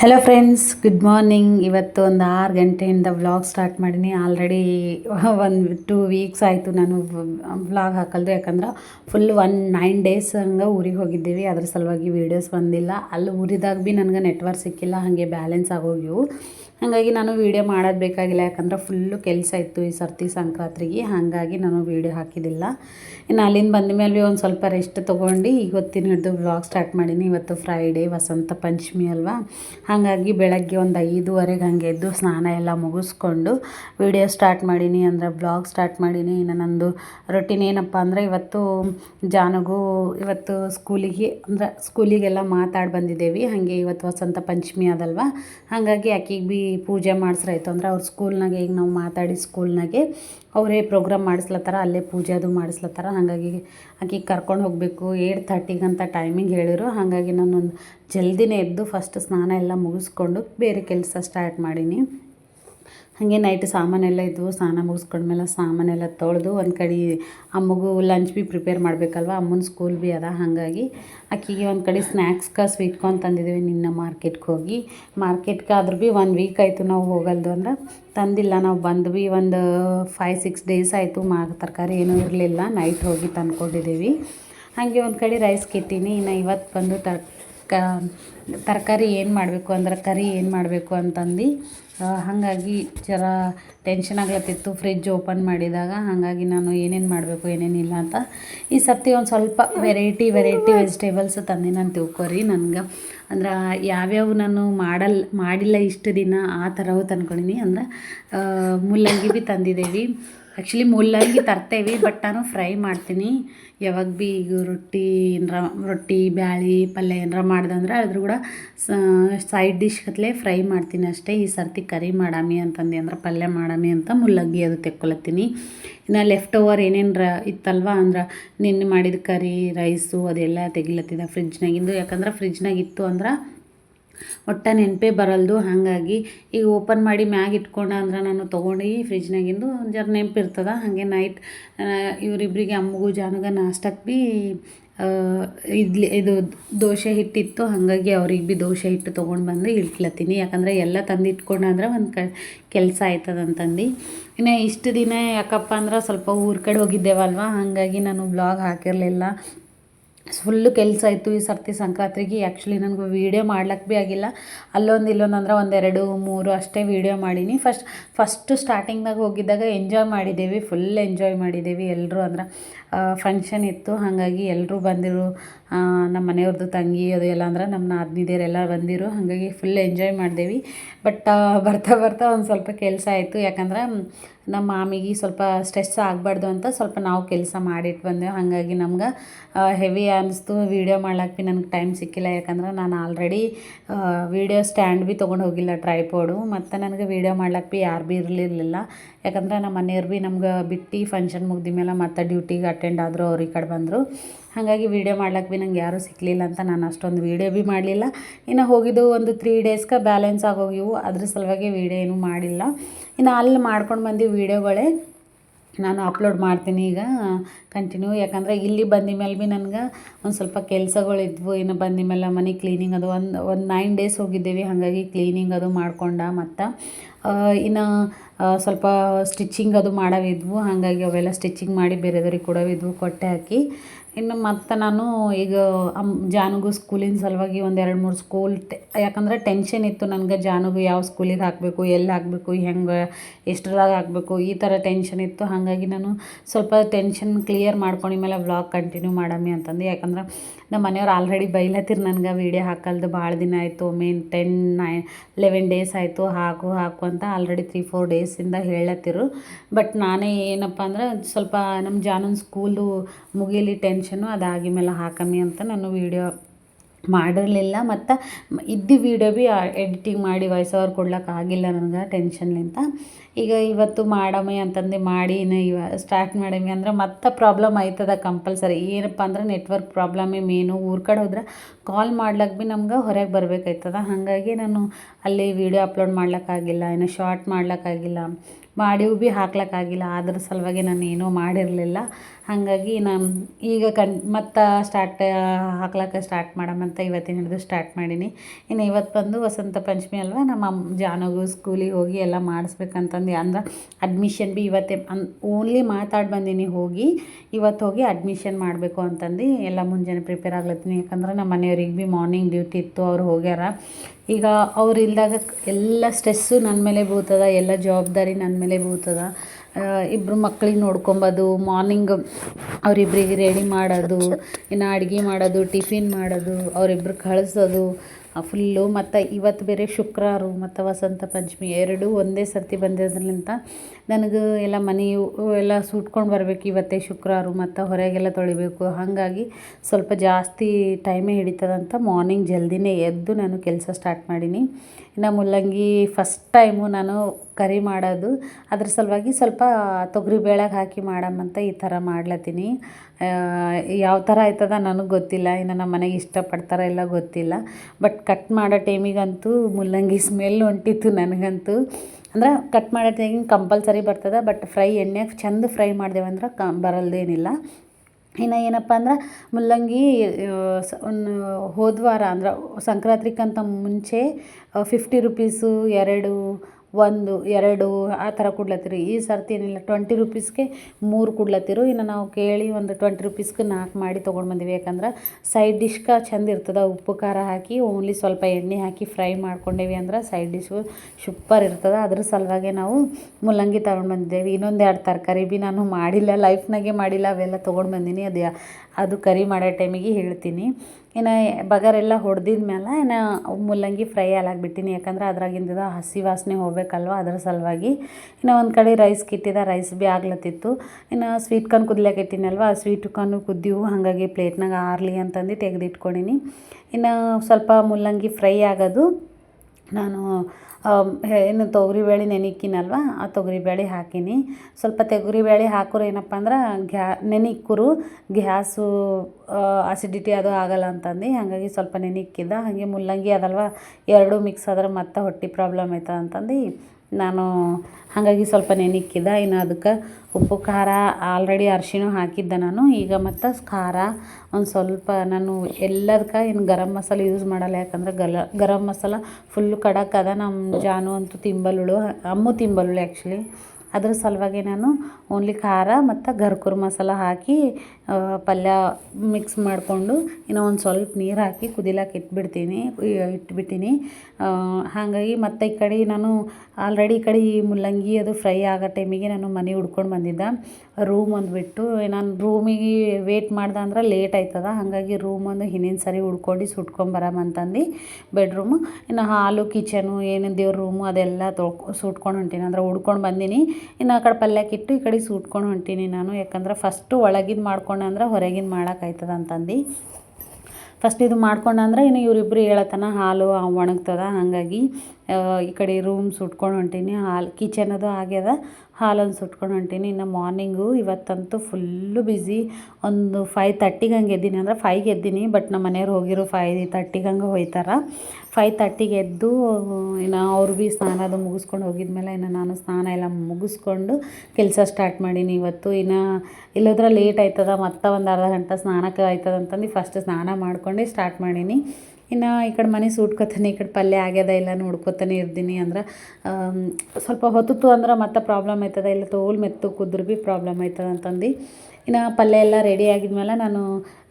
Hello friends good morning ಇವತ್ತು ಒಂದು ಆರು ಗಂಟೆಯಿಂದ ವ್ಲಾಗ್ ಸ್ಟಾರ್ಟ್ ಮಾಡೀನಿ. ಆಲ್ರೆಡಿ ಒಂದು ಟೂ ವೀಕ್ಸ್ ಆಯಿತು ನಾನು ವ್ಲಾಗ್ ಹಾಕಲ್ದು. ಯಾಕಂದ್ರೆ ಫುಲ್ ಒನ್ ನೈನ್ ಡೇಸ್ ಹಂಗೆ ಊರಿಗೆ ಹೋಗಿದ್ದೀವಿ. ಅದ್ರ ಸಲುವಾಗಿ ವೀಡಿಯೋಸ್ ಬಂದಿಲ್ಲ. ಅಲ್ಲಿ ಊರಿದಾಗ ಭೀ ನನಗೆ ನೆಟ್ವರ್ಕ್ ಸಿಕ್ಕಿಲ್ಲ. ಹಾಗೆ ಬ್ಯಾಲೆನ್ಸ್ ಆಗೋಗಿವು ಹಾಗಾಗಿ ನಾನು ವೀಡಿಯೋ ಮಾಡೋದು ಬೇಕಾಗಿಲ್ಲ. ಯಾಕಂದ್ರೆ ಫುಲ್ಲು ಕೆಲಸ ಇತ್ತು ಈ ಸರ್ತಿ ಸಂಕ್ರಾಂತಿಗೆ ಹಾಗಾಗಿ ನಾನು ವೀಡಿಯೋ ಹಾಕಿದ್ದಿಲ್ಲ ಇನ್ನು ಅಲ್ಲಿಂದ ಬಂದ ಮೇಲೆ ಒಂದು ಸ್ವಲ್ಪ ರೆಸ್ಟ್ ತೊಗೊಂಡು ಇವತ್ತಿನ ಹಿಡಿದು ವ್ಲಾಗ್ ಸ್ಟಾರ್ಟ್ ಮಾಡೀನಿ. ಇವತ್ತು ಫ್ರೈಡೇ ವಸಂತ ಪಂಚಮಿ ಅಲ್ವಾ? ಹಾಗಾಗಿ ಬೆಳಗ್ಗೆ ಒಂದು ಐದೂವರೆಗೆ ಹಂಗೆ ಎದ್ದು ಸ್ನಾನ ಎಲ್ಲ ಮುಗಿಸ್ಕೊಂಡು ವಿಡಿಯೋ ಸ್ಟಾರ್ಟ್ ಮಾಡೀನಿ ಅಂದರೆ ಬ್ಲಾಗ್ ಸ್ಟಾರ್ಟ್ ಮಾಡೀನಿ. ಇನ್ನು ನಂದು ರೊಟೀನ್ ಏನಪ್ಪ ಅಂದರೆ ಇವತ್ತು ಜಾನಗೂ, ಇವತ್ತು ಸ್ಕೂಲಿಗೆ ಅಂದರೆ ಸ್ಕೂಲಿಗೆಲ್ಲ ಮಾತಾಡಿ ಬಂದಿದ್ದೇವೆ. ಹಾಗೆ ಇವತ್ತು ವಸಂತ ಪಂಚಮಿ ಅದಲ್ವ? ಹಾಗಾಗಿ ಆಕೆಗೆ ಭೀ ಪೂಜೆ ಮಾಡಿಸ್ರಾಯ್ತು ಅಂದ್ರೆ ಅವ್ರ ಸ್ಕೂಲ್ನಾಗೆ ಈಗ ನಾವು ಮಾತಾಡಿ ಸ್ಕೂಲ್ನಾಗೆ ಅವರೇ ಪ್ರೋಗ್ರಾಮ್ ಮಾಡಿಸ್ಲತ್ತಾರ, ಅಲ್ಲೇ ಪೂಜೆ ಅದು ಮಾಡಿಸ್ಲತ್ತಾರ. ಹಾಗಾಗಿ ಆಕಿಗೆ ಕರ್ಕೊಂಡು ಹೋಗಬೇಕು. ಏಟ್ ಅಂತ ಟೈಮಿಂಗ್ ಹೇಳಿರು. ಹಾಗಾಗಿ ನಾನೊಂದು ಜಲ್ದಿನೇ ಎದ್ದು ಫಸ್ಟ್ ಸ್ನಾನ ಎಲ್ಲ ಮುಗಿಸ್ಕೊಂಡು ಬೇರೆ ಕೆಲಸ ಸ್ಟಾರ್ಟ್ ಮಾಡೀನಿ. ಹಾಗೆ ನೈಟ್ ಸಾಮಾನೆಲ್ಲ ಇದ್ವು, ಸ್ನಾನ ಮುಗಿಸ್ಕೊಂಡ್ಮೇಲೆ ಸಾಮಾನೆಲ್ಲ ತೊಳೆದು ಒಂದು ಕಡೆ ಅಮ್ಮಗೂ ಲಂಚ್ ಭೀ ಪ್ರಿಪೇರ್ ಮಾಡಬೇಕಲ್ವ, ಅಮ್ಮನ ಸ್ಕೂಲ್ ಭೀ ಅದ ಹಾಗಾಗಿ. ಅಕ್ಕಿಗೆ ಒಂದು ಕಡೆ ಸ್ನ್ಯಾಕ್ಸ್ಗೆ ಸ್ವೀಟ್ ಕಾರ್ನ್ ತಂದಿದ್ದೀವಿ ನಿನ್ನ ಮಾರ್ಕೆಟ್ಗೆ ಹೋಗಿ. ಮಾರ್ಕೆಟ್ಗೆ ಆದ್ರೂ ಭೀ ಒಂದು ವೀಕ್ ಆಯಿತು ನಾವು ಹೋಗಲ್ದು ಅಂದ್ರೆ. ತಂದಿಲ್ಲ, ನಾವು ಬಂದು ಭೀ ಒಂದು ಫೈವ್ ಸಿಕ್ಸ್ ಡೇಸ್ ಆಯಿತು ಮಾ ತರಕಾರಿ ಏನೂ ಇರಲಿಲ್ಲ ನೈಟ್ ಹೋಗಿ ತಂದ್ಕೊಂಡಿದ್ದೀವಿ ಹಾಗೆ ಒಂದು ಕಡೆ ರೈಸ್ ಕೆಟ್ಟೀನಿ, ಇನ್ನು ಇವತ್ತು ಬಂದು ತರ್ ತರಕಾರಿ ಏನು ಮಾಡಬೇಕು ಅಂದ್ರೆ ಕರಿ ಏನು ಮಾಡಬೇಕು ಅಂತಂದು ಹಾಗಾಗಿ ಜರ ಟೆನ್ಷನ್ ಆಗ್ಲತ್ತಿತ್ತು ಫ್ರಿಜ್ ಓಪನ್ ಮಾಡಿದಾಗ, ಹಾಗಾಗಿ ನಾನು ಏನೇನು ಮಾಡಬೇಕು ಏನೇನಿಲ್ಲ ಅಂತ ಈ ಸರ್ತಿ ಒಂದು ಸ್ವಲ್ಪ ವೆರೈಟಿ ವೆರೈಟಿ ವೆಜಿಟೇಬಲ್ಸ್ ತಂದು ನಾನು ತಿಳ್ಕೊರಿ ನನ್ಗೆ. ಅಂದ್ರೆ ಯಾವ್ಯಾವ ನಾನು ಮಾಡಲ್ಲ ಮಾಡಿಲ್ಲ ಇಷ್ಟು ದಿನ ಆ ಥರವು ತಂದ್ಕೊಂಡೀನಿ ಅಂದ್ರೆ ಮುಲ್ಲಂಗಿ ಭೀ ತಂದಿದ್ದೇವೆ ಆ್ಯಕ್ಚುಲಿ ಮುಲ್ಲಂಗಿ ತರ್ತೇವೆ ಬಟ್ ನಾನು ಫ್ರೈ ಮಾಡ್ತೀನಿ. ಯಾವಾಗ ಭೀ ಈಗ ರೊಟ್ಟಿ ಏನರ, ರೊಟ್ಟಿ, ಬ್ಯಾಳಿ, ಪಲ್ಯ ಏನರ ಮಾಡ್ದಂದ್ರೆ ಅದ್ರ ಕೂಡ ಸೈಡ್ ಡಿಶ್ ಕತ್ಲೆ ಫ್ರೈ ಮಾಡ್ತೀನಿ ಅಷ್ಟೇ. ಈ ಸರ್ತಿ ಕರಿ ಮಾಡಾಮಿ ಅಂತಂದು ಅಂದ್ರೆ ಪಲ್ಯ ಮಾಡಾಮಿ ಅಂತ ಮುಲ್ಲಂಗಿ ಅದು ತೆಕ್ಕೊಳತ್ತೀನಿ ಇನ್ನು ಲೆಫ್ಟ್ ಓವರ್ ಏನೇನರ ಇತ್ತಲ್ವ ಅಂದ್ರೆ ನಿನ್ನೆ ಮಾಡಿದ ಕರಿ ರೈಸು ಅದೆಲ್ಲ ತೆಗಿಲತ್ತಿದ ಫ್ರಿಜ್ನಾಗಿಂದು ಯಾಕಂದ್ರೆ ಫ್ರಿಜ್ನಾಗ ಇತ್ತು ಅಂದ್ರೆ ಒಟ್ಟು ನೆನಪೇ ಬರಲ್ದು, ಹಾಗಾಗಿ ಈಗ ಓಪನ್ ಮಾಡಿ ಮ್ಯಾಗ ಇಟ್ಕೊಂಡ ಅಂದ್ರೆ ನಾನು ತೊಗೊಂಡು ಫ್ರಿಜ್ನಾಗಿಂದು ಜರ ನೆನಪಿರ್ತದೆ. ಹಾಗೆ ನೈಟ್ ಇವರಿಬ್ಬರಿಗೆ ಅಮ್ಮಗೂ ಜಾನುಗ ನಾಷ್ಟಕ್ಕೆ ಭೀ ಇಡ್ಲಿ, ಇದು ದೋಸೆ ಹಿಟ್ಟಿತ್ತು. ಹಾಗಾಗಿ ಅವ್ರಿಗೆ ಭೀ ದೋಸೆ ಹಿಟ್ಟು ತೊಗೊಂಡು ಬಂದು ಇಟ್ಲತ್ತೀನಿ. ಯಾಕಂದರೆ ಎಲ್ಲ ತಂದು ಇಟ್ಕೊಂಡಂದ್ರೆ ಒಂದು ಕ, ಕೆಲಸ ಆಯ್ತದ ಅಂತಂದು. ಇನ್ನು ಇಷ್ಟು ದಿನ ಯಾಕಪ್ಪ ಅಂದ್ರೆ ಸ್ವಲ್ಪ ಊರ ಕಡೆ ಹೋಗಿದ್ದೇವಲ್ವ, ಹಾಗಾಗಿ ನಾನು ಬ್ಲಾಗ್ ಹಾಕಿರಲಿಲ್ಲ. ಫುಲ್ಲು ಕೆಲಸ ಇತ್ತು ಈ ಸರ್ತಿ ಸಂಕ್ರಾಂತಿಗೆ ಆ್ಯಕ್ಚುಲಿ ನನಗೆ ವೀಡಿಯೋ ಮಾಡ್ಲಿಕ್ಕೆ ಭೀ ಆಗಿಲ್ಲ. ಅಲ್ಲೊಂದು ಇಲ್ಲೊಂದು ಅಂದ್ರೆ ಒಂದೆರಡು ಮೂರು ಅಷ್ಟೇ ವೀಡಿಯೋ ಮಾಡೀನಿ. ಫಸ್ಟ್ ಫಸ್ಟು ಸ್ಟಾರ್ಟಿಂಗ್ನಾಗ ಹೋಗಿದ್ದಾಗ ಎಂಜಾಯ್ ಮಾಡಿದ್ದೇವೆ ಫುಲ್ ಎಂಜಾಯ್ ಮಾಡಿದ್ದೇವೆ ಎಲ್ಲರೂ ಅಂದ್ರೆ. ಫಂಕ್ಷನ್ ಇತ್ತು. ಹಾಗಾಗಿ ಎಲ್ಲರೂ ಬಂದಿರು. ನಮ್ಮ ಮನೆಯವ್ರದ್ದು ತಂಗಿ ಅದು ಎಲ್ಲ ಅಂದ್ರೆ ನಮ್ಮ ನಾದಿನಿದೇರೆಲ್ಲ ಬಂದಿರು. ಹಾಗಾಗಿ ಫುಲ್ ಎಂಜಾಯ್ ಮಾಡಿದೆವಿ. ಬಟ್ ಬರ್ತಾ ಬರ್ತಾ ಒಂದು ಸ್ವಲ್ಪ ಕೆಲಸ ಆಯಿತು. ಯಾಕಂದ್ರೆ ನಮ್ಮ ಮಾಮಿಗೆ ಸ್ವಲ್ಪ ಸ್ಟ್ರೆಸ್ ಆಗಬಾರ್ದು ಅಂತ ಸ್ವಲ್ಪ ನಾವು ಕೆಲಸ ಮಾಡಿಟ್ಟು ಬಂದೆವು. ಹಾಗಾಗಿ ನಮ್ಗೆ ಹೆವಿ ಅನ್ನಿಸ್ತು ವೀಡಿಯೋ ಭೀ ನನಗೆ ಟೈಮ್ ಸಿಕ್ಕಿಲ್ಲ. ಯಾಕಂದ್ರೆ ನಾನು ಆಲ್ರೆಡಿ ವೀಡಿಯೋ ಸ್ಟ್ಯಾಂಡ್ ಭೀ ತೊಗೊಂಡು ಹೋಗಿಲ್ಲ ಟ್ರೈಪೋಡು ಮತ್ತು ನನಗೆ ವೀಡಿಯೋ ಮಾಡ್ಲಿಕ್ಕೆ ಭೀ ಯಾರು ಭೀ ಇರಲಿಲ್ಲ ಯಾಕಂದ್ರೆ ನಮ್ಮ ಮನೆಯವ್ರು ಭೀ ನಮ್ಗೆ ಬಿಟ್ಟು ಫಂಕ್ಷನ್ ಮುಗ್ದ ಮೇಲೆ ಮತ್ತೆ ಡ್ಯೂಟಿಗೆ ಅಟೆಂಡ್ ಆದರು ಅವ್ರ ಈ ಕಡೆ ಬಂದರು. ಹಾಗಾಗಿ ವೀಡಿಯೋ ಮಾಡ್ಲಿಕ್ಕೆ ಭೀ ನಂಗೆ ಯಾರೂ ಸಿಕ್ಕಲಿಲ್ಲ ಅಂತ ನಾನು ಅಷ್ಟೊಂದು ವೀಡಿಯೋ ಭೀ ಮಾಡಲಿಲ್ಲ. ಇನ್ನು ಹೋಗಿದ್ದು ಒಂದು ತ್ರೀ ಡೇಸ್ಗೆ ಬ್ಯಾಲೆನ್ಸ್ ಆಗೋಗಿವು. ಅದ್ರ ಸಲುವಾಗಿ ವೀಡಿಯೋ ಏನೂ ಮಾಡಿಲ್ಲ. ಇನ್ನು ಅಲ್ಲಿ ಮಾಡ್ಕೊಂಡು ಬಂದು ವೀಡಿಯೋಗಳೇ ನಾನು ಅಪ್ಲೋಡ್ ಮಾಡ್ತೀನಿ ಈಗ ಕಂಟಿನ್ಯೂ ಯಾಕಂದರೆ ಇಲ್ಲಿ ಬಂದ ಮೇಲೆ ಭೀ ನನಗೆ ಒಂದು ಸ್ವಲ್ಪ ಕೆಲಸಗಳಿದ್ವು. ಇನ್ನು ಬಂದ ಮೇಲೆ ಮನೆ ಕ್ಲೀನಿಂಗ್ ಅದು ಒಂದು ಒಂದು ನೈನ್ ಡೇಸ್ ಹೋಗಿದ್ದೇವೆ. ಹಾಗಾಗಿ ಕ್ಲೀನಿಂಗ್ ಅದು ಮಾಡ್ಕೊಂಡ ಮತ್ತು ಇನ್ನು ಸ್ವಲ್ಪ ಸ್ಟಿಚಿಂಗ್ ಅದು ಮಾಡೋವಿದ್ವು. ಹಾಗಾಗಿ ಅವೆಲ್ಲ ಸ್ಟಿಚಿಂಗ್ ಮಾಡಿ ಬೇರೆದವ್ರಿಗೆ ಕೊಡೋವಿದ್ವು ಕೊಟ್ಟೆ ಹಾಕಿ. ಇನ್ನು ಮತ್ತು ನಾನು ಈಗ, ಅಮ್, ಜಾನುಗೂ ಸ್ಕೂಲಿನ ಸಲುವಾಗಿ ಒಂದು ಎರಡು ಮೂರು ಸ್ಕೂಲ್ ಟೆ ಯಾಕಂದರೆ ಟೆನ್ಷನ್ ಇತ್ತು ನನಗೆ ಜಾನುಗೂ ಯಾವ ಸ್ಕೂಲಿಗೆ ಹಾಕಬೇಕು ಎಲ್ಲಿ ಹಾಕಬೇಕು, ಹೆಂಗೆ ಎಷ್ಟರಾಗ ಹಾಕಬೇಕು, ಈ ಥರ ಟೆನ್ಷನ್ ಇತ್ತು. ಹಾಗಾಗಿ ನಾನು ಸ್ವಲ್ಪ ಟೆನ್ಷನ್ ಕ್ಲಿಯರ್ ಮಾಡ್ಕೊಂಡು ಮೇಲೆ ವ್ಲಾಗ್ ಕಂಟಿನ್ಯೂ ಮಾಡಮಿ ಅಂತಂದು. ಯಾಕಂದ್ರೆ ನಮ್ಮ ಮನೆಯವ್ರು ಆಲ್ರೆಡಿ ಬೈಲತ್ತಿರು ನನಗೆ, ವೀಡಿಯೋ ಹಾಕಲ್ದು ಭಾಳ ದಿನ ಆಯಿತು main ten nine eleven days ಆಯಿತು, ಹಾಕು ಹಾಕು ಅಂತ ಆಲ್ರೆಡಿ ತ್ರೀ ಫೋರ್ ಡೇಸಿಂದ ಹೇಳತ್ತಿರು. ಬಟ್ ನಾನೇ ಏನಪ್ಪ ಅಂದ್ರೆ ಸ್ವಲ್ಪ ನಮ್ಮ ಜಾನನ್ ಸ್ಕೂಲು ಮುಗೀಲಿ ಟೆನ್ಷನು ಅದಾಗಿ ಮೇಲೆ ಹಾಕಮ್ಮಿ ಅಂತ ನಾನು ವೀಡಿಯೋ ಮಾಡಿರಲಿಲ್ಲ. ಮತ್ತು ಇದ್ದ ವೀಡಿಯೋ ಭೀ ಎಡಿಟಿಂಗ್ ಮಾಡಿ ವಾಯ್ಸ್ ಓವರ್ ಕೊಡ್ಲಿಕ್ಕೆ ಆಗಿಲ್ಲ ನನಗೆ ಟೆನ್ಷನ್ಲಿಂತ ಈಗ ಇವತ್ತು ಮಾಡಮಿ ಅಂತಂದು ಮಾಡಿ ಇವ ಸ್ಟಾರ್ಟ್ ಮಾಡಮಿ ಅಂದ್ರೆ ಮತ್ತೆ ಪ್ರಾಬ್ಲಮ್ ಆಯ್ತದ ಕಂಪಲ್ಸರಿ ಏನಪ್ಪ ಅಂದ್ರೆ ನೆಟ್ವರ್ಕ್ ಪ್ರಾಬ್ಲಮೇ ಮೇನು ಊರ ಕಡೆ ಹೋದ್ರೆ ಕಾಲ್ ಮಾಡ್ಲಿಕ್ಕೆ ಭೀ ನಮ್ಗೆ ಹೊರಗೆ ಬರಬೇಕಾಯ್ತದ. ಹಾಗಾಗಿ ನಾನು ಅಲ್ಲಿ ವೀಡಿಯೋ ಅಪ್ಲೋಡ್ ಮಾಡ್ಲಿಕ್ಕಾಗಿಲ್ಲ ಇನ್ನು ಶಾರ್ಟ್ ಮಾಡ್ಲಿಕ್ಕಾಗಿಲ್ಲ ಮಾಡಿಯೂ ಭೀ ಹಾಕ್ಲಿಕ್ಕಾಗಿಲ್ಲ ಅದ್ರ ಸಲುವಾಗಿ ನಾನು ಏನೂ ಮಾಡಿರಲಿಲ್ಲ. ಹಾಗಾಗಿ ನಾನು ಈಗ ಕನ್ ಮತ್ತು ಸ್ಟಾರ್ಟ್ ಹಾಕ್ಲಕ್ಕ ಸ್ಟಾರ್ಟ್ ಮಾಡಮಂತ ಇವತ್ತಿನ ಹಿಡಿದು ಸ್ಟಾರ್ಟ್ ಮಾಡೀನಿ. ಇನ್ನು ಇವತ್ತು ಬಂದು ವಸಂತ ಪಂಚಮಿ ಅಲ್ವಾ, ನಮ್ಮ ಜಾನೋಗು ಸ್ಕೂಲಿಗೆ ಹೋಗಿ ಎಲ್ಲ ಮಾಡಿಸ್ಬೇಕಂತಂದು ಅಂದ್ರೆ ಅಡ್ಮಿಷನ್ ಭೀ ಇವತ್ತೇ, ಅನ್ ಓನ್ಲಿ ಮಾತಾಡಿ ಬಂದೀನಿ ಹೋಗಿ, ಇವತ್ತು ಹೋಗಿ ಅಡ್ಮಿಷನ್ ಮಾಡಬೇಕು ಅಂತಂದು ಎಲ್ಲ ಮುಂಜಾನೆ ಪ್ರಿಪೇರ್ ಆಗ್ಲತ್ತೀನಿ. ಯಾಕಂದ್ರೆ ನಮ್ಮ ಮನೆಯವ್ರಿಗೆ ಭೀ ಮಾರ್ನಿಂಗ್ ಡ್ಯೂಟಿ ಇತ್ತು, ಅವ್ರು ಹೋಗ್ಯಾರ. ಈಗ ಅವ್ರು ಇಲ್ದಾಗ ಎಲ್ಲ ಸ್ಟ್ರೆಸ್ಸು ನನ್ನ ಮೇಲೆ ಬೀಳ್ತದ, ಎಲ್ಲ ಜವಾಬ್ದಾರಿ ನನ್ನ ಮೇಲೆ ಬೀಳ್ತದ. ಇಬ್ಬರು ಮಕ್ಳಿಗೆ ನೋಡ್ಕೊಂಬೋದು ಮಾರ್ನಿಂಗ್ ಅವರಿಬ್ರಿಗೆ ರೆಡಿ ಮಾಡೋದು, ಇನ್ನು ಅಡುಗೆ ಮಾಡೋದು ಟಿಫಿನ್ ಮಾಡೋದು, ಅವರಿಬ್ರು ಕಳಿಸೋದು ಫುಲ್ಲು ಮತ್ತು ಇವತ್ತು ಬೇರೆ ಶುಕ್ರವಾರ ಮತ್ತು ವಸಂತ ಪಂಚಮಿ ಎರಡೂ ಒಂದೇ ಸರ್ತಿ ಬಂದಿರೋದ್ರಿಂದ ನನಗೆ ಎಲ್ಲ ಮನೆ ಎಲ್ಲ ಸುಟ್ಕೊಂಡು ಬರಬೇಕು ಇವತ್ತೇ ಶುಕ್ರವಾರ ಮತ್ತು ಹೊರಗೆಲ್ಲ ತೊಳಿಬೇಕು. ಹಾಗಾಗಿ ಸ್ವಲ್ಪ ಜಾಸ್ತಿ ಟೈಮೇ ಹಿಡಿತದಂತ ಮಾರ್ನಿಂಗ್ ಜಲ್ದಿನೇ ಎದ್ದು ನಾನು ಕೆಲಸ ಸ್ಟಾರ್ಟ್ ಮಾಡೀನಿ. ಇನ್ನು ಮೂಲಂಗಿ ಫಸ್ಟ್ ಟೈಮು ನಾನು ಕರಿ ಮಾಡೋದು. ಅದ್ರ ಸಲುವಾಗಿ ಸ್ವಲ್ಪ ತೊಗರಿ ಬೇಳೆಗೆ ಹಾಕಿ ಮಾಡಮ್ಮಂತ ಈ ಥರ ಮಾಡ್ಲತ್ತೀನಿ. ಯಾವ ಥರ ಆಯ್ತದ ನನಗೆ ಗೊತ್ತಿಲ್ಲ. ಇನ್ನು ನಮ್ಮ ಮನೆಗೆ ಇಷ್ಟಪಡ್ತಾರ ಇಲ್ಲ ಗೊತ್ತಿಲ್ಲ. ಬಟ್ ಕಟ್ ಮಾಡೋ ಟೈಮಿಗಂತೂ ಮುಲ್ಲಂಗಿ ಸ್ಮೆಲ್ ಹೊಂಟಿತ್ತು ನನಗಂತೂ. ಅಂದ್ರೆ ಕಟ್ ಮಾಡೋ ಟೈಮಿಗೆ ಕಂಪಲ್ಸರಿ ಬರ್ತದೆ. ಬಟ್ ಫ್ರೈ ಎಣ್ಣೆ ಚೆಂದ ಫ್ರೈ ಮಾಡ್ದೇವಂದ್ರೆ ಕ, ಬರಲ್ದೇನಿಲ್ಲ. ಇನ್ನು ಏನಪ್ಪ ಅಂದ್ರೆ ಮುಲ್ಲಂಗಿ ಸ ಒಂದು ಹೋದ ವಾರ ಅಂದ್ರೆ ಸಂಕ್ರಾಂತಿಗಂತ ಮುಂಚೆ ಫಿಫ್ಟಿ ರುಪೀಸು ಎರಡು ಒಂದು, ಎರಡು, ಆ ಥರ ಕೊಡ್ಲತ್ತಿರಿ. ಈ ಸರ್ತಿ ಏನಿಲ್ಲ ಟ್ವೆಂಟಿ ರುಪೀಸ್ಗೆ ಮೂರು ಕೊಡ್ಲತ್ತಿರು. ಇನ್ನು ನಾವು ಕೇಳಿ ಒಂದು ಟ್ವೆಂಟಿ ರುಪೀಸ್ಗೆ ನಾಲ್ಕು ಮಾಡಿ ತೊಗೊಂಡು ಬಂದೀವಿ. ಯಾಕಂದ್ರೆ ಸೈಡ್ ಡಿಶ್ಗೆ ಚಂದ ಇರ್ತದೆ. ಉಪ್ಪು, ಖಾರ ಹಾಕಿ ಓನ್ಲಿ ಸ್ವಲ್ಪ ಎಣ್ಣೆ ಹಾಕಿ ಫ್ರೈ ಮಾಡ್ಕೊಂಡೇವಿ ಅಂದ್ರೆ ಸೈಡ್ ಡಿಶ್ಶು ಸೂಪರ್ ಇರ್ತದೆ. ಅದ್ರ ಸಲುವಾಗಿ ನಾವು ಮುಲ್ಲಂಗಿ ತಗೊಂಡು ಬಂದಿದ್ದೇವೆ. ಇನ್ನೊಂದು ಎರಡು ತರಕಾರಿ ಭೀ ನಾನು ಮಾಡಿಲ್ಲ ಲೈಫ್ನಾಗೆ ಮಾಡಿಲ್ಲ, ಅವೆಲ್ಲ ತೊಗೊಂಡು ಬಂದೀನಿ. ಅದು ಅದು ಕರಿ ಮಾಡೋ ಟೈಮಿಗೆ ಹೇಳ್ತೀನಿ. ಇನ್ನು ಬಗಾರೆಲ್ಲ ಹೊಡೆದಿದ ಮೇಲೆ ಇನ್ನು ಮೂಲಂಗಿ ಫ್ರೈ ಹಾಲಾಗ್ಬಿಟ್ಟಿನಿ ಯಾಕಂದ್ರೆ ಅದ್ರಾಗಿಂದ ಹಸಿ ವಾಸನೆ ಹೋಗ್ಬೇಕಲ್ವ ಅದ್ರ ಸಲುವಾಗಿ. ಇನ್ನು ಒಂದು ಕಡೆ ರೈಸ್ ಕಿಟ್ಟಿದ ರೈಸ್ ಭೀ ಆಗ್ಲತ್ತಿತ್ತು. ಇನ್ನು ಸ್ವೀಟ್ ಕಾರ್ನ್ ಇಟ್ಟಿನಲ್ವ, ಆ ಸ್ವೀಟ್ ಕಾರ್ನು ಕುದ್ದಿವು ಹಾಗಾಗಿ ಪ್ಲೇಟ್ನಾಗ ಆರ್ಲಿ ಅಂತಂದು ತೆಗೆದಿಟ್ಕೊಂಡಿನಿ. ಇನ್ನು ಸ್ವಲ್ಪ ಮೂಲಂಗಿ ಫ್ರೈ ಆಗೋದು. ನಾನು ಏನು ತೊಗರಿಬೇಳೆ ನೆನಿಕ್ಕಿನಲ್ವ ಆ ತೊಗರಿಬೇಳೆ ಹಾಕೀನಿ. ಸ್ವಲ್ಪ ತೊಗರಿಬೇಳೆ ಹಾಕೋರು ಏನಪ್ಪ ಅಂದ್ರೆ, ಗ್ಯಾ ನೆನಿಕ್ಕರು ಗ್ಯಾಸು ಅಸಿಡಿಟಿ ಅದು ಆಗಲ್ಲ ಅಂತಂದು. ಹಾಗಾಗಿ ಸ್ವಲ್ಪ ನೆನಿಕ್ಕಿದ ಹಾಗೆ ಮುಲ್ಲಂಗಿ ಅದಲ್ವ? ಎರಡೂ ಮಿಕ್ಸ್ ಆದ್ರೆ ಮತ್ತೆ ಹೊಟ್ಟೆ ಪ್ರಾಬ್ಲಮ್ ಆಯ್ತದ ಅಂತಂದು ನಾನು ಹಾಗಾಗಿ ಸ್ವಲ್ಪ ನೆನಿಕ್ಕಿದ ಇನ್ನು ಅದಕ್ಕೆ ಉಪ್ಪು, ಖಾರ ಆಲ್ರೆಡಿ ಅರ್ಶಿಣ ಹಾಕಿದ್ದೆ ನಾನು. ಈಗ ಮತ್ತು ಖಾರ ಒಂದು ಸ್ವಲ್ಪ ನಾನು ಎಲ್ಲದಕ್ಕೆ ಇನ್ನು ಗರಂ ಮಸಾಲೆ ಯೂಸ್ ಮಾಡಲ್ಲ. ಯಾಕಂದ್ರೆ ಗಲ, ಗರಂ ಮಸಾಲ ಫುಲ್ಲು ಖಡಕ್ ಅದ. ನಮ್ಮ ಜಾನು ಅಂತೂ ತಿಂಬಲ್ಲುಳು, ಅಮ್ಮು ತಿಂಬಲ್ಲುಳು ಆ್ಯಕ್ಚುಲಿ ಅದ್ರ ಸಲುವಾಗಿ ನಾನು ಓನ್ಲಿ ಖಾರ ಮತ್ತು ಗರ್ಕುರ್ ಮಸಾಲ ಹಾಕಿ ಪಲ್ಯ ಮಿಕ್ಸ್ ಮಾಡಿಕೊಂಡು ಇನ್ನೂ ಒಂದು ಸ್ವಲ್ಪ ನೀರು ಹಾಕಿ ಕುದಿಲಕ್ಕೆ ಇಟ್ಬಿಡ್ತೀನಿ ಇಟ್ಬಿಟ್ಟೀನಿ. ಹಾಗಾಗಿ ಮತ್ತು ಈ ಕಡೆ ನಾನು ಆಲ್ರೆಡಿ ಈ ಕಡೆ ಈ ಮುಲ್ಲಂಗಿ ಅದು ಫ್ರೈ ಆಗೋ ಟೈಮಿಗೆ ನಾನು ಮನೆ ಹುಡ್ಕೊಂಡು ಬಂದಿದ್ದೆ. ರೂಮ್ ಒಂದು ಬಿಟ್ಟು, ನಾನು ರೂಮಿಗೆ ವೇಟ್ ಮಾಡ್ದೆ ಅಂದ್ರೆ ಲೇಟ್ ಆಯ್ತದ. ಹಾಗಾಗಿ ರೂಮ್ ಒಂದು ಹಿಂದಿನ ಸರಿ ಹುಡ್ಕೊಂಡು ಸುಟ್ಕೊಂಬರಮಂತಂದು ಬೆಡ್ರೂಮು ಇನ್ನು ಹಾಲು ಕಿಚನು ಏನೇನು ದೇವ್ರ ರೂಮು ಅದೆಲ್ಲ ತೊಳ್ಕೊ, ಸುಟ್ಕೊಂಡು ಹೊಂಟೀನಿ. ಅಂದ್ರೆ ಹುಡ್ಕೊಂಡು ಬಂದೀನಿ. ಇನ್ನು ಆ ಕಡೆ ಪಲ್ಯಕ್ಕಿಟ್ಟು ಈ ಕಡೆ ಸುಟ್ಕೊಂಡು ಹೊಂಟೀನಿ ನಾನು. ಯಾಕಂದ್ರೆ ಫಸ್ಟು ಒಳಗಿದ್ದು ಮಾಡ್ಕೊಂಡೆ ಅಂದ್ರೆ ಹೊರಗಿನ ಮಾಡೋಕ್ಕಾಯ್ತದ ಅಂತಂದು. ಫಸ್ಟ್ ಇದು ಮಾಡ್ಕೊಂಡಂದ್ರೆ ಇನ್ನು ಇವರಿಬ್ಬರು ಹೇಳತನ ಹಾಲು ಒಣಗ್ತದ, ಹಾಗಾಗಿ ಈ ಕಡೆ ರೂಮ್ ಸುಟ್ಕೊಂಡು ಹೊಂಟೀನಿ. ಹಾಲು ಕಿಚನ್ ಅದು ಆಗ್ಯದ ಹಾಲನ್ನು ಸುಟ್ಕೊಂಡು ಹೊಂಟೀನಿ. ಇನ್ನು ಮಾರ್ನಿಂಗು ಇವತ್ತಂತೂ ಫುಲ್ಲು ಬ್ಯುಸಿ ಒಂದು ಫೈವ್ ತರ್ಟಿಗೆ ಹಂಗೆ ಎದ್ದೀನಿ. ಅಂದ್ರೆ ಫೈವ್ಗೆ ಎದ್ದೀನಿ ಬಟ್ ನಮ್ಮ ಮನೆಯವ್ರು ಹೋಗಿರೋ ಫೈವ್ ತರ್ಟಿಗೆ ಹಂಗೆ ಹೋಯ್ತಾರೆ. ಫೈವ್ ತರ್ಟಿಗೆ ಎದ್ದು, ಇನ್ನು ಅವ್ರು ಭೀ ಸ್ನಾನ ಅದು ಮುಗಿಸ್ಕೊಂಡು ಹೋಗಿದ್ಮೇಲೆ ಇನ್ನು ನಾನು ಸ್ನಾನ ಎಲ್ಲ ಮುಗಿಸ್ಕೊಂಡು ಕೆಲಸ ಸ್ಟಾರ್ಟ್ ಮಾಡೀನಿ ಇವತ್ತು. ಇನ್ನು ಇಲ್ಲದ್ರೆ ಲೇಟ್ ಆಯ್ತದ, ಮತ್ತೆ ಒಂದು ಅರ್ಧ ಗಂಟೆ ಸ್ನಾನಕ್ಕೆ ಆಯ್ತದ ಅಂತಂದು ಫಸ್ಟ್ ಸ್ನಾನ ಮಾಡ್ಕೊಂಡು ಸ್ಟಾರ್ಟ್ ಮಾಡೀನಿ. ಇನ್ನು ಈ ಕಡೆ ಮನೆ ಸೂಟ್ಕೊತಾನೆ ಈ ಕಡೆ ಪಲ್ಯ ಆಗ್ಯದ ಇಲ್ಲ ನೋಡ್ಕೊತಾನೆ ಇರ್ತೀನಿ ಅಂದ್ರೆ ಸ್ವಲ್ಪ ಹೊತ್ತು ಅಂದ್ರೆ ಮತ್ತೆ ಪ್ರಾಬ್ಲಮ್ ಆಯ್ತದ, ಇಲ್ಲ ತೋಲ್ ಮೆತ್ತು ಕುದ್ರೆ ಭೀ ಪ್ರಾಬ್ಲಮ್ ಆಯ್ತದ ಅಂತಂದು ಇನ್ನು ಪಲ್ಯ ಎಲ್ಲ ರೆಡಿ ಆಗಿದ್ಮೇಲೆ ನಾನು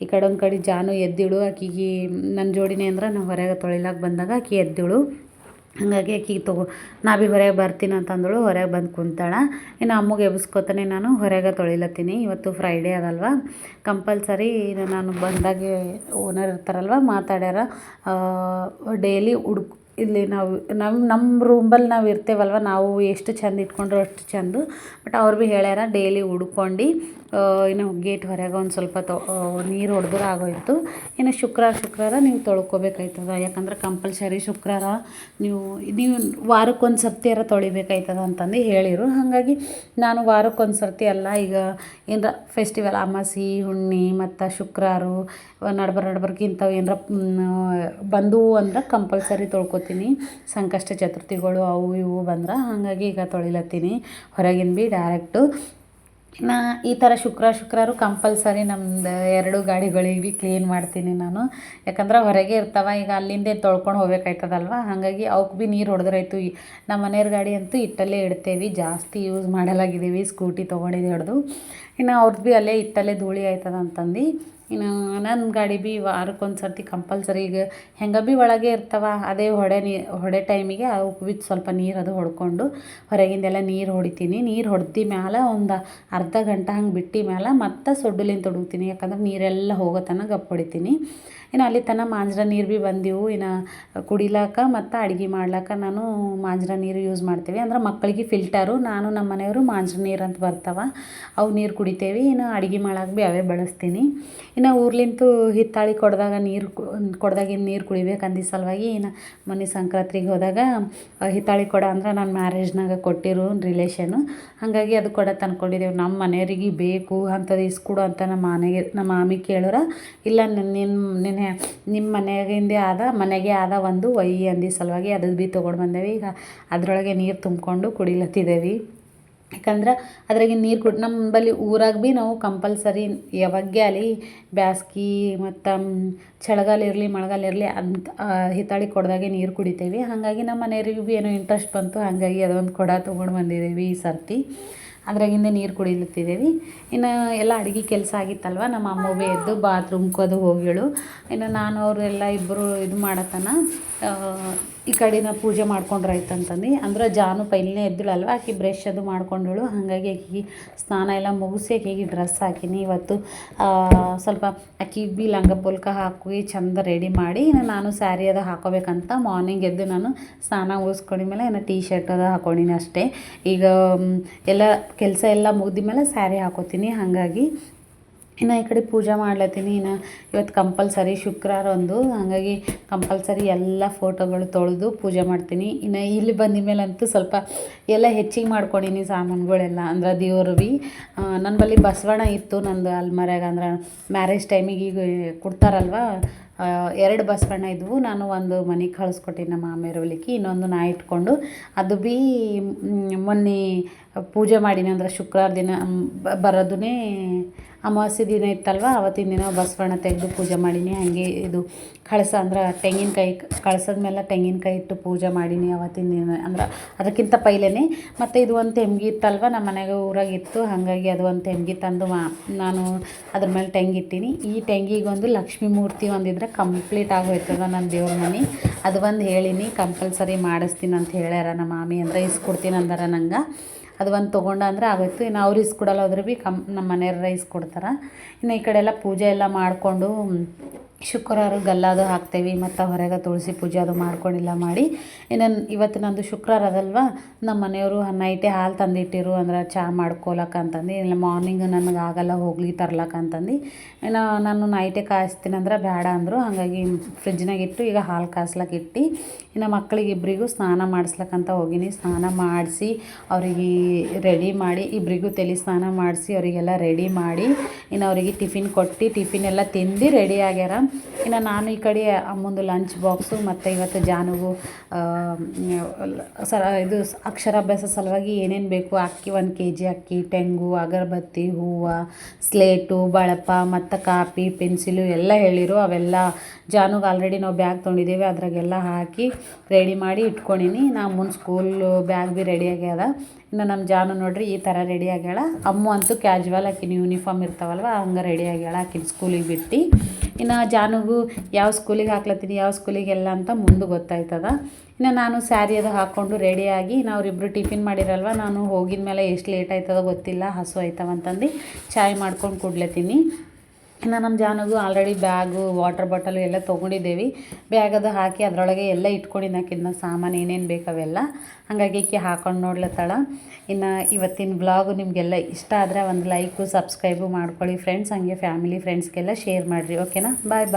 ಈ ಕಡೆ ಒಂದು ಕಡೆ ಜಾನು ಎದ್ದಿಳು ಆಕಿಗೆ ನನ್ನ ಜೋಡಿನೇ ಅಂದ್ರೆ ನಾವು ಹೊರಗೆ ತೊಳಿಲಾಕ ಬಂದಾಗ ಆಕಿ ಎದ್ದಿಳು. ಹಾಗಾಗಿ ಆಕಿಗೆ ತಗೋ, ನಾ ಭೀ ಹೊರಗೆ ಬರ್ತೀನಿ ಅಂತಂದಳು, ಹೊರಗೆ ಬಂದು ಕುಂತಾಳೆ. ಇನ್ನು ಅಮ್ಮಗೆ ಎಬ್ಸ್ಕೊತಾನೆ ನಾನು, ಹೊರಗೆ ತೊಳಿಲತ್ತೀನಿ. ಇವತ್ತು ಫ್ರೈಡೇ ಅದಲ್ವ? ಕಂಪಲ್ಸರಿ ನಾನು ಬಂದಾಗ ಓನರ್ ಇರ್ತಾರಲ್ವ, ಮಾತಾಡ್ಯಾರ. ಡೈಲಿ ಹುಡ್ಕ್, ಇಲ್ಲಿ ನಾವು ನಮ್ಮ ನಮ್ಮ ರೂಮಲ್ಲಿ ನಾವು ಇರ್ತೇವಲ್ವ, ನಾವು ಎಷ್ಟು ಚಂದ ಇಟ್ಕೊಂಡ್ರು ಅಷ್ಟು ಚಂದ. ಬಟ್ ಅವ್ರು ಭೀ ಹೇಳ್ಯಾರ ಡೈಲಿ ಹುಡ್ಕೊಂಡು. ಇನ್ನು ಗೇಟ್ ಹೊರಗೆ ಒಂದು ಸ್ವಲ್ಪ ನೀರು ಹೊಡೆದ್ರೆ ಆಗೋಯ್ತು. ಇನ್ನು ಶುಕ್ರವಾರ ಶುಕ್ರವಾರ ನೀವು ತೊಳ್ಕೊಬೇಕಾಯ್ತದ? ಯಾಕಂದ್ರೆ ಕಂಪಲ್ಸರಿ ಶುಕ್ರವಾರ ನೀವು ನೀವು ವಾರಕ್ಕೊಂದು ಸರ್ತಿಯಾರ ತೊಳಿಬೇಕಾಯ್ತದ ಅಂತಂದು ಹೇಳಿರು. ಹಾಗಾಗಿ ನಾನು ವಾರಕ್ಕೊಂದು ಸರ್ತಿ ಅಲ್ಲ, ಈಗ ಏನರ ಫೆಸ್ಟಿವಲ್ ಅಮಾಸಿ ಹುಣ್ಣಿ ಮತ್ತು ಶುಕ್ರವಾರ, ನಡ್ಬರ್, ನಡ್ಬರ್ಕ್ ಇಂಥವು ಏನರ ಬಂದವು ಅಂದ್ರೆ ಕಂಪಲ್ಸರಿ ತೊಳ್ಕೊತೀನಿ. ಸಂಕಷ್ಟ ಚತುರ್ಥಿಗಳು ಅವು ಇವು ಬಂದ್ರೆ, ಹಾಗಾಗಿ ಈಗ ತೊಳಿಲತ್ತೀನಿ. ಹೊರಗಿನ ಬಿ ಡೈರೆಕ್ಟು ಇನ್ನು ಈ ಥರ ಶುಕ್ರ ಶುಕ್ರವಾರ ಕಂಪಲ್ಸರಿ ನಮ್ದು ಎರಡು ಗಾಡಿಗಳಿಗೆ ಕ್ಲೀನ್ ಮಾಡ್ತೀನಿ ನಾನು. ಯಾಕಂದ್ರೆ ಹೊರಗೆ ಇರ್ತಾವ, ಈಗ ಅಲ್ಲಿಂದೇ ತೊಳ್ಕೊಂಡು ಹೋಗ್ಬೇಕಾಯ್ತದಲ್ವ? ಹಾಗಾಗಿ ಅವಕ್ಕೆ ಭೀ ನೀರು ಹೊಡೆದ್ರಾಯ್ತು. ನಮ್ಮ ಮನೆಯವ್ರ ಗಾಡಿ ಅಂತೂ ಇಟ್ಟಲ್ಲೇ ಇಡ್ತೇವೆ. ಜಾಸ್ತಿ ಯೂಸ್ ಮಾಡಲಾಗಿದ್ದೀವಿ ಸ್ಕೂಟಿ ತೊಗೊಂಡಿದ್ದು ಹಿಡ್ದು. ಇನ್ನು ಅವ್ರದ್ದು ಭೀ ಅಲ್ಲೇ ಇಟ್ಟಲ್ಲೇ ಧೂಳಿ ಆಯ್ತದ ಅಂತಂದು ಇನ್ನು ನನ್ನ ಗಾಡಿ ಭೀ ವಾರಕ್ಕೊಂದು ಸರ್ತಿ ಕಂಪಲ್ಸರಿ ಈಗ ಹೆಂಗೆ ಭೀ ಒಳಗೆ ಇರ್ತವೆ, ಅದೇ ಹೊಡೆ ನೀ, ಹೊಡೆ ಟೈಮಿಗೆ ಅವು ಬಿದ್ದು ಸ್ವಲ್ಪ ನೀರು ಅದು ಹೊಡ್ಕೊಂಡು ಹೊರಗಿಂದೆಲ್ಲ ನೀರು ಹೊಡಿತೀನಿ. ನೀರು ಹೊಡ್ದು ಮ್ಯಾಲೆ ಒಂದು ಅರ್ಧ ಗಂಟೆ ಹಂಗೆ ಬಿಟ್ಟು ಮ್ಯಾಲೆ ಮತ್ತೆ ಸೊಡ್ಡಲಿಂದ ತೊಡಗ್ತೀನಿ ಯಾಕಂದ್ರೆ ನೀರೆಲ್ಲ ಹೋಗೋ ತನಕ ಗಪ್ ಹೊಡಿತೀನಿ. ಇನ್ನು ಅಲ್ಲಿ ತನಕ ಮಾಂಜ್ರ ನೀರು ಭೀ ಬಂದಿವು. ಇನ್ನು ಕುಡಿಲಾಕ ಮತ್ತು ಅಡುಗೆ ಮಾಡ್ಲಾಕ ನಾನು ಮಾಂಜ್ರ ನೀರು ಯೂಸ್ ಮಾಡ್ತೀವಿ. ಅಂದ್ರೆ ಮಕ್ಕಳಿಗೆ ಫಿಲ್ಟರು ನಾನು ನಮ್ಮ ಮನೆಯವರು ಮಾಂಜ್ರ ನೀರು ಅಂತ ಬರ್ತಾವ. ಅವು ನೀರು ಕುಡಿತೇವೆ. ಇನ್ನು ಅಡುಗೆ ಮಾಡೋಕೆ ಭೀ ಅವೇ ಬಳಸ್ತೀನಿ. ಇನ್ನು ಊರ್ಲಿಂತು ಹಿತ್ತಾಳಿ ಕೊಡದಾಗ ನೀರು ಕೊಡದಾಗಿನ ನೀರು ಕುಡಿಬೇಕು ಅಂದಿ ಸಲುವಾಗಿ ಇನ್ನು ಮೊನ್ನೆ ಸಂಕ್ರಾಂತಿಗೆ ಹೋದಾಗ ಹಿತ್ತಾಳಿ ಕೊಡ ಅಂದ್ರೆ ನಾನು ಮ್ಯಾರೇಜ್ನಾಗ ಕೊಟ್ಟಿರು ರಿಲೇಷನು ಹಾಗಾಗಿ ಅದು ಕೊಡ ತಂದ್ಕೊಂಡಿದ್ದೇವೆ ನಮ್ಮ ಮನೆಯವರಿಗೆ ಬೇಕು ಅಂಥದ್ದು ಇಸ್ಕೊಡು ಅಂತ ನಮ್ಮ ಮನೆಗೆ ನಮ್ಮ ಮಾಮಿ ಕೇಳೋರ, ಇಲ್ಲ ನಿನ್ನ ನಿನ್ನೆ ನಿಮ್ಮ ಮನೆಯಾಗಿಂದೇ ಆದ, ಮನೆಗೆ ಆದ ಒಂದು ಒಯ್ಯಿ ಅಂದಿ ಸಲುವಾಗಿ ಅದು ಭೀ ತೊಗೊಂಡು ಬಂದೇವಿ. ಈಗ ಅದರೊಳಗೆ ನೀರು ತುಂಬಿಕೊಂಡು ಕುಡಿಲತ್ತಿದ್ದೇವೆ ಯಾಕಂದ್ರೆ ಅದ್ರಾಗೆ ನೀರು ಕುಡ್, ನಮ್ಮಲ್ಲಿ ಊರಾಗ ಭೀ ನಾವು ಕಂಪಲ್ಸರಿ ಯಾವಾಗೇ ಅಲ್ಲಿ ಬ್ಯಾಸ್ಗೆ ಮತ್ತು ಚಳಿಗಾಲ ಇರಲಿ, ಮಳೆಗಾಲ ಇರಲಿ ಅಂತ ಹಿತ್ತಾಳಿ ಕೊಡದಾಗೆ ನೀರು ಕುಡಿತೇವೆ. ಹಾಗಾಗಿ ನಮ್ಮ ಮನೆಯವ್ರಿಗೆ ಭೀ ಏನೋ ಇಂಟ್ರೆಸ್ಟ್ ಬಂತು. ಹಾಗಾಗಿ ಅದೊಂದು ಕೊಡ ತೊಗೊಂಡು ಬಂದಿದ್ದೇವೆ ಈ ಸರ್ತಿ. ಅದ್ರಾಗಿಂದ ನೀರು ಕುಡಿಲತ್ತಿದ್ದೇವೆ ಇನ್ನು ಎಲ್ಲ ಅಡುಗೆ ಕೆಲಸ ಆಗಿತ್ತಲ್ವ? ನಮ್ಮ ಅಮ್ಮ ಭೀ ಎದ್ದು ಬಾತ್ರೂಮ್ಗೆ ಅದು ಹೋಗ್ಯಳು. ಇನ್ನು ನಾನು ಅವರೆಲ್ಲ ಇಬ್ಬರು ಇದು ಮಾಡತನ ಈ ಕಡೆ ನಾವು ಪೂಜೆ ಮಾಡ್ಕೊಂಡ್ರೆ ಆಯ್ತು ಅಂತಂದು ಅಂದ್ರೆ ಜಾನು ಪೈಲೇ ಎದ್ದಳಲ್ವ ಆಕೆ ಬ್ರಷ್ ಅದು ಮಾಡ್ಕೊಂಡಳು ಹಾಗಾಗಿ ಆಕೆಗೆ ಸ್ನಾನ ಎಲ್ಲ ಮುಗಿಸಿ ಆಕೆಗೆ ಡ್ರೆಸ್ ಹಾಕಿನಿ. ಇವತ್ತು ಸ್ವಲ್ಪ ಆಕೆಗೆ ಬಿ ಲಂಗ ಪುಲ್ಕ ಹಾಕಿ ಚಂದ ರೆಡಿ ಮಾಡಿ, ಇನ್ನು ನಾನು ಸ್ಯಾರಿ ಅದು ಹಾಕೋಬೇಕಂತ ಮಾರ್ನಿಂಗ್ ಎದ್ದು ನಾನು ಸ್ನಾನ ಮೇಲೆ ಇನ್ನು ಟೀ ಶರ್ಟ್ ಅದು ಹಾಕೊಂಡಿನಿ ಅಷ್ಟೇ. ಈಗ ಎಲ್ಲ ಕೆಲಸ ಎಲ್ಲ ಮುಗಿದ ಮೇಲೆ ಸ್ಯಾರಿ ಹಾಕೋತೀನಿ. ಹಾಗಾಗಿ ಇನ್ನು ಈ ಕಡೆ ಪೂಜೆ ಮಾಡ್ಲತ್ತೀನಿ. ಇನ್ನು ಇವತ್ತು ಕಂಪಲ್ಸರಿ ಶುಕ್ರವಾರ ಒಂದು. ಹಾಗಾಗಿ ಕಂಪಲ್ಸರಿ ಎಲ್ಲ ಫೋಟೋಗಳು ತೊಳೆದು ಪೂಜೆ ಮಾಡ್ತೀನಿ. ಇನ್ನು ಇಲ್ಲಿ ಬಂದ ಮೇಲಂತೂ ಸ್ವಲ್ಪ ಎಲ್ಲ ಹೆಚ್ಚಿಗೆ ಮಾಡ್ಕೊಂಡೀನಿ ಸಾಮಾನುಗಳೆಲ್ಲ. ಅಂದ್ರೆ ದೇವ್ರು ಭೀ ನನ್ನ ಬಳಿ ಬಸವಣ್ಣ ಇತ್ತು ನಂದು ಅಲ್ಮರ್ಯಾಗ. ಅಂದ್ರೆ ಮ್ಯಾರೇಜ್ ಟೈಮಿಗೆ ಈಗ ಕೊಡ್ತಾರಲ್ವ? ಎರಡು ಬಸವಣ್ಣ ಇದ್ವು. ನಾನು ಒಂದು ಮನೆಗೆ ಕಳಿಸ್ಕೊಟ್ಟಿನಿ ನಮ್ಮ ಮಾಮೇರವಲಿಕ್ಕೆ ಇನ್ನೊಂದು ನಾ ಇಟ್ಕೊಂಡು. ಅದು ಭೀ ಮೊನ್ನೆ ಪೂಜೆ ಮಾಡೀನಿ. ಅಂದ್ರೆ ಶುಕ್ರವಾರ ದಿನ ಬರೋದೇ ಅಮಾವಾಸ್ಯೆ ದಿನ ಇತ್ತಲ್ವ? ಅವತ್ತಿನ ದಿನ ಬಸವಣ್ಣ ತೆಗೆದು ಪೂಜೆ ಮಾಡೀನಿ. ಹಾಗೆ ಇದು ಕಳಸ ಅಂದ್ರೆ ತೆಂಗಿನಕಾಯಿ ಕಳಸದ ಮೇಲೆ ತೆಂಗಿನಕಾಯಿ ಇಟ್ಟು ಪೂಜೆ ಮಾಡೀನಿ ಅವತ್ತಿನ ದಿನ. ಅಂದ್ರೆ ಅದಕ್ಕಿಂತ ಪೈಲೇನೆ ಮತ್ತು ಇದು ಒಂದು ತೆಂಗಿ ಇತ್ತಲ್ವ? ನಮ್ಮ ಮನೆಗೆ ಊರಾಗಿತ್ತು ಹಾಗಾಗಿ ಅದು ಒಂದು ತೆಂಗಿ ತಂದು ಮಾ, ನಾನು ಅದ್ರ ಮೇಲೆ ತೆಂಗಿಟ್ಟೀನಿ ಈ ತೆಂಗಿಗೊಂದು ಲಕ್ಷ್ಮೀ ಮೂರ್ತಿ ಒಂದಿದ್ರೆ ಕಂಪ್ಲೀಟ್ ಆಗೋಯ್ತದ ನನ್ನ ದೇವ್ರ ಮನೆ? ಅದು ಒಂದು ಹೇಳೀನಿ. ಕಂಪಲ್ಸರಿ ಮಾಡಿಸ್ತೀನಿ ಅಂತ ಹೇಳ್ಯಾರ ನಮ್ಮ ಮಾಮಿ ಅಂದ್ರೆ, ಇಸ್ಕೊಡ್ತೀನಿ ಅಂದಾರ ನಂಗೆ. ಅದು ಒಂದು ತೊಗೊಂಡ ಅಂದ್ರೆ ಆಗೋಯ್ತು. ಇನ್ನು ಅವ್ರು ಇಸ್ಕೊಡಲ್ಲ ಹೋದ್ರೆ ಭೀ ಕಮ್ ನಮ್ಮ ಮನೆಯವ್ರ ಇಸ್ಕೊಡ್ತಾರೆ. ಇನ್ನು ಈ ಕಡೆ ಎಲ್ಲ ಪೂಜೆ ಎಲ್ಲ ಮಾಡಿಕೊಂಡು ಶುಕ್ರವಾರ ಗಲ್ಲಾದು ಹಾಕ್ತೇವೆ ಮತ್ತು ಹೊರಗೆ ತುಳಸಿ ಪೂಜೆ ಅದು ಮಾಡ್ಕೊಂಡಿಲ್ಲ ಮಾಡಿ. ಇನ್ನು ಇವತ್ತು ನಂದು ಶುಕ್ರವಾರ ಅದಲ್ವ? ನಮ್ಮ ಮನೆಯವರು ನೈಟೇ ಹಾಲು ತಂದಿಟ್ಟಿರು ಅಂದ್ರೆ ಚಹಾ ಮಾಡ್ಕೊಳಕ್ಕ ಅಂತಂದು. ಇಲ್ಲ ಮಾರ್ನಿಂಗ್ ನನಗೆ ಆಗಲ್ಲ, ಹೋಗ್ಲಿ ತರ್ಲಕ್ಕ ಅಂತಂದು. ಇನ್ನು ನಾನು ನೈಟೇ ಕಾಯಿಸ್ತೀನಿ ಅಂದ್ರೆ ಬೇಡ ಅಂದರು. ಹಾಗಾಗಿ ಫ್ರಿಜ್ನಾಗ ಇಟ್ಟು ಈಗ ಹಾಲು ಕಾಯಿಸ್ಲಕ್ಕ ಇಟ್ಟು, ಇನ್ನು ಮಕ್ಕಳಿಗೆ ಇಬ್ಬರಿಗೂ ಸ್ನಾನ ಮಾಡಿಸ್ಲಕ್ಕಂತ ಹೋಗಿನಿ. ಸ್ನಾನ ಮಾಡಿಸಿ ಅವರಿಗೆ ರೆಡಿ ಮಾಡಿ ಇಬ್ಬರಿಗೂ ತಲೆ ಸ್ನಾನ ಮಾಡಿಸಿ ಅವರಿಗೆಲ್ಲ ರೆಡಿ ಮಾಡಿ, ಇನ್ನು ಅವರಿಗೆ ಟಿಫಿನ್ ಕೊಟ್ಟು ಟಿಫಿನ್ ಎಲ್ಲ ತಿಂದು ರೆಡಿ ಆಗ್ಯಾರ. ಇನ್ನು ನಾನು ಈ ಕಡೆ ಅಮ್ಮಂದು ಲಂಚ್ ಬಾಕ್ಸು ಮತ್ತು ಇವತ್ತು ಜಾನುಗೂ ಸರ, ಇದು ಅಕ್ಷರಾಭ್ಯಾಸ ಸಲುವಾಗಿ ಏನೇನು ಬೇಕು? ಅಕ್ಕಿ ಒಂದು ಕೆ ಜಿ ಅಕ್ಕಿ, ತೆಂಗು, ಅಗರಬತ್ತಿ, ಹೂವು ಸ್ಲೇಟು ಬಳಪ, ಮತ್ತು ಕಾಪಿ ಪೆನ್ಸಿಲು ಎಲ್ಲ ಹೇಳಿರು. ಅವೆಲ್ಲ ಜಾನುಗ ಆಲ್ರೆಡಿ ನಾವು ಬ್ಯಾಗ್ ತೊಗೊಂಡಿದ್ದೇವೆ. ಅದ್ರಾಗೆಲ್ಲ ಹಾಕಿ ರೆಡಿ ಮಾಡಿ ಇಟ್ಕೊಂಡಿನಿ. ನಾ ಮುಂದೆ ಸ್ಕೂಲ್ ಬ್ಯಾಗ್ ಭೀ ರೆಡಿ ಆಗ್ಯದ. ಇನ್ನು ನಮ್ಮ ಜಾನು ನೋಡ್ರಿ ಈ ಥರ ರೆಡಿ ಆಗ್ಯಾಳ. ಅಮ್ಮ ಅಂತೂ ಕ್ಯಾಜುವಲ್ ಆಕಿನ ಯೂನಿಫಾರ್ಮ್ ಇರ್ತಾವಲ್ವ ಹಂಗೆ ರೆಡಿ ಆಗ್ಯಾಳ ಆಕಿನ ಸ್ಕೂಲಿಗೆ ಬಿಟ್ಟು. ಇನ್ನು ಜಾನುಗೂ ಯಾವ ಸ್ಕೂಲಿಗೆ ಹಾಕ್ಲತ್ತೀನಿ, ಯಾವ ಸ್ಕೂಲಿಗೆಲ್ಲ ಅಂತ ಮುಂದೆ ಗೊತ್ತಾಯ್ತದ. ಇನ್ನು ನಾನು ಸ್ಯಾರಿ ಅದು ಹಾಕ್ಕೊಂಡು ರೆಡಿಯಾಗಿ ನಾವಿಬ್ಬರು ಟಿಫಿನ್ ಮಾಡಿರಲ್ವ, ನಾನು ಹೋಗಿದ ಮೇಲೆ ಎಷ್ಟು ಲೇಟ್ ಆಯ್ತದ ಗೊತ್ತಿಲ್ಲ, ಹಸು ಆಯ್ತವಂತಂದು ಚಾಯ್ ಮಾಡ್ಕೊಂಡು ಕೊಡ್ಲತ್ತೀನಿ. ಇನ್ನು ನಮ್ಮ ಜಾನಗೂ ಆಲ್ರೆಡಿ ಬ್ಯಾಗು ವಾಟರ್ ಬಾಟಲು ಎಲ್ಲ ತೊಗೊಂಡಿದ್ದೇವೆ. ಬ್ಯಾಗ್ ಅದು ಹಾಕಿ ಅದರೊಳಗೆ ಎಲ್ಲ ಇಟ್ಕೊಂಡಿದ್ದು ಹಾಕಿದ್ನ ಸಾಮಾನು ಏನೇನು ಬೇಕು ಅವೆಲ್ಲ ಹಾಗಾಗಿ ಈಕೆ ಹಾಕೊಂಡು ನೋಡ್ಲತ್ತಾಳ. ಇನ್ನು ಇವತ್ತಿನ ಬ್ಲಾಗು ನಿಮಗೆಲ್ಲ ಇಷ್ಟ ಆದರೆ ಒಂದು ಲೈಕು ಸಬ್ಸ್ಕ್ರೈಬು ಮಾಡ್ಕೊಳ್ಳಿ. ಫ್ರೆಂಡ್ಸ್ ಹಾಗೆ ಫ್ಯಾಮಿಲಿ ಫ್ರೆಂಡ್ಸ್ಗೆಲ್ಲ ಶೇರ್ ಮಾಡಿರಿ. ಓಕೆನಾ ಬಾಯ್ ಬಾಯ್